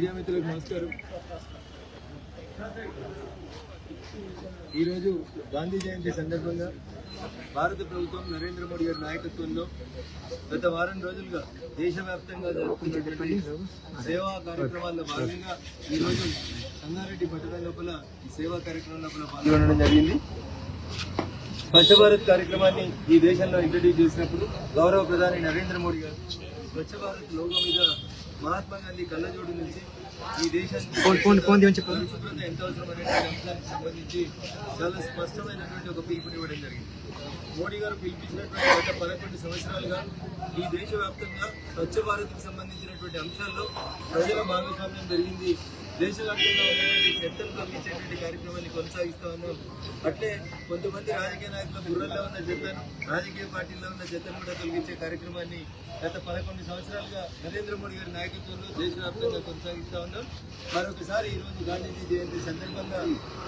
మిత్రులకు నమస్కారం. ఈరోజు గాంధీ జయంతి సందర్భంగా భారత ప్రభుత్వం నరేంద్ర మోడీ గారి నాయకత్వంలో గత వారం రోజులుగా దేశవ్యాప్తంగా జరుగుతున్నటువంటి సేవా కార్యక్రమాల్లో భాగంగా ఈరోజు సంగారెడ్డి పట్టణం లోపల ఈ సేవా కార్యక్రమం లోపల పాల్గొనడం జరిగింది. స్వచ్ఛ భారత్ కార్యక్రమాన్ని ఈ దేశంలో ఇంట్రడ్యూస్ చేసినప్పుడు గౌరవ ప్రధాని నరేంద్ర మోడీ గారు స్వచ్ఛ భారత్ లోగో మీద మహాత్మా గాంధీ కళ్ళజోడు నుంచి ఈ దేశానికి పరిశుభ్రత ఎంత అవసరం అనేటువంటి అంశానికి సంబంధించి చాలా స్పష్టమైనటువంటి ఒక పిలుపుని ఇవ్వడం జరిగింది. మోడీ గారు పిలిపించినటువంటి గత పదకొండు సంవత్సరాలుగా ఈ దేశవ్యాప్తంగా స్వచ్ఛ భారత్కి సంబంధించినటువంటి అంశాల్లో ప్రజల భాగస్వామ్యం పెరిగింది. దేశవ్యాప్తంగా ఉన్నటువంటి చెత్తను తొలగించేటువంటి కార్యక్రమాన్ని కొనసాగిస్తా ఉన్నాం అట్లే కొంతమంది రాజకీయ నాయకుల బుర్రల్లో ఉన్న చెత్తను రాజకీయ పార్టీల్లో ఉన్న చెత్తను కూడా తొలగించే కార్యక్రమాన్ని గత పదకొండు సంవత్సరాలుగా నరేంద్ర మోడీ గారి నాయకత్వంలో దేశవ్యాప్తంగా కొనసాగిస్తా ఉన్నాం. మరొకసారి ఈ రోజు గాంధీజీ జయంతి సందర్భంగా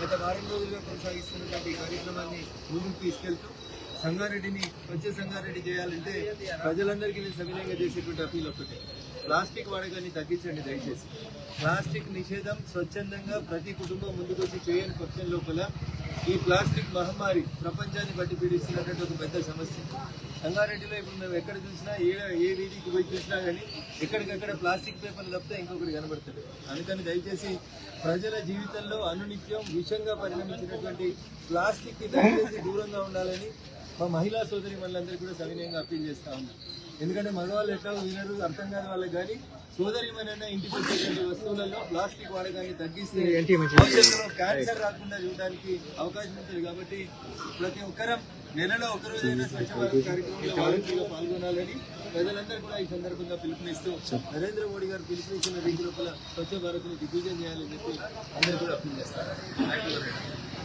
గత వారం రోజులుగా కొనసాగిస్తున్నటువంటి ఈ కార్యక్రమాన్ని ముందుకు తీసుకెళ్తూ సంగారెడ్డిని వచ్చే సంగారెడ్డి చేయాలంటే ప్రజలందరికీ నేను సవినయంగా చేసేటువంటి అప్పీల్ ఒకటే ప్లాస్టిక్ వాడకాన్ని తగ్గించండి దయచేసి. ప్లాస్టిక్ నిషేధం స్వచ్ఛందంగా ప్రతి కుటుంబం ముందుకొచ్చి చేయని పక్షం లోపల ఈ ప్లాస్టిక్ మహమ్మారి ప్రపంచాన్ని బట్టి పీడిస్తున్నటువంటి ఒక పెద్ద సమస్య. సంగారెడ్డిలో ఇప్పుడు మేము ఎక్కడ చూసినా ఏ ఏ వీధికి పోయి చూసినా కానీ ఎక్కడికక్కడ ప్లాస్టిక్ పేపర్లు తప్పితే ఇంకొకటి కనబడుతుంది అందుకని దయచేసి ప్రజల జీవితంలో అనునిత్యం విషంగా పరిణమించినటువంటి ప్లాస్టిక్కి దయచేసి దూరంగా ఉండాలని మా మహిళా సోదరి మనందరికీ కూడా సవినయంగా అప్పీల్ చేస్తా ఉన్నాం. ఎందుకంటే మగవాళ్ళు ఎట్లా వినరు అర్థం కాని వాళ్ళకి కానీ సోదరిమైనా ఇంటికి వచ్చేటువంటి వస్తువులలో ప్లాస్టిక్ వాడకాన్ని తగ్గిస్తే క్యాన్సర్ రాకుండా చూడడానికి అవకాశం ఉంటుంది. కాబట్టి ప్రతి ఒక్కరం నెలలో ఒక రోజైనా స్వచ్ఛ భారత్ కార్యక్రమంలో వాలంటీర్గా పాల్గొనాలని ప్రజలందరూ కూడా ఈ సందర్భంగా పిలుపునిస్తూ నరేంద్ర మోడీ గారు పిలుపునిచ్చిన రీతి లోపల స్వచ్ఛ భారత్ని దిగ్విజయం చేయాలని చెప్పి అందరూ కూడా అప్పీల్ చేస్తారు.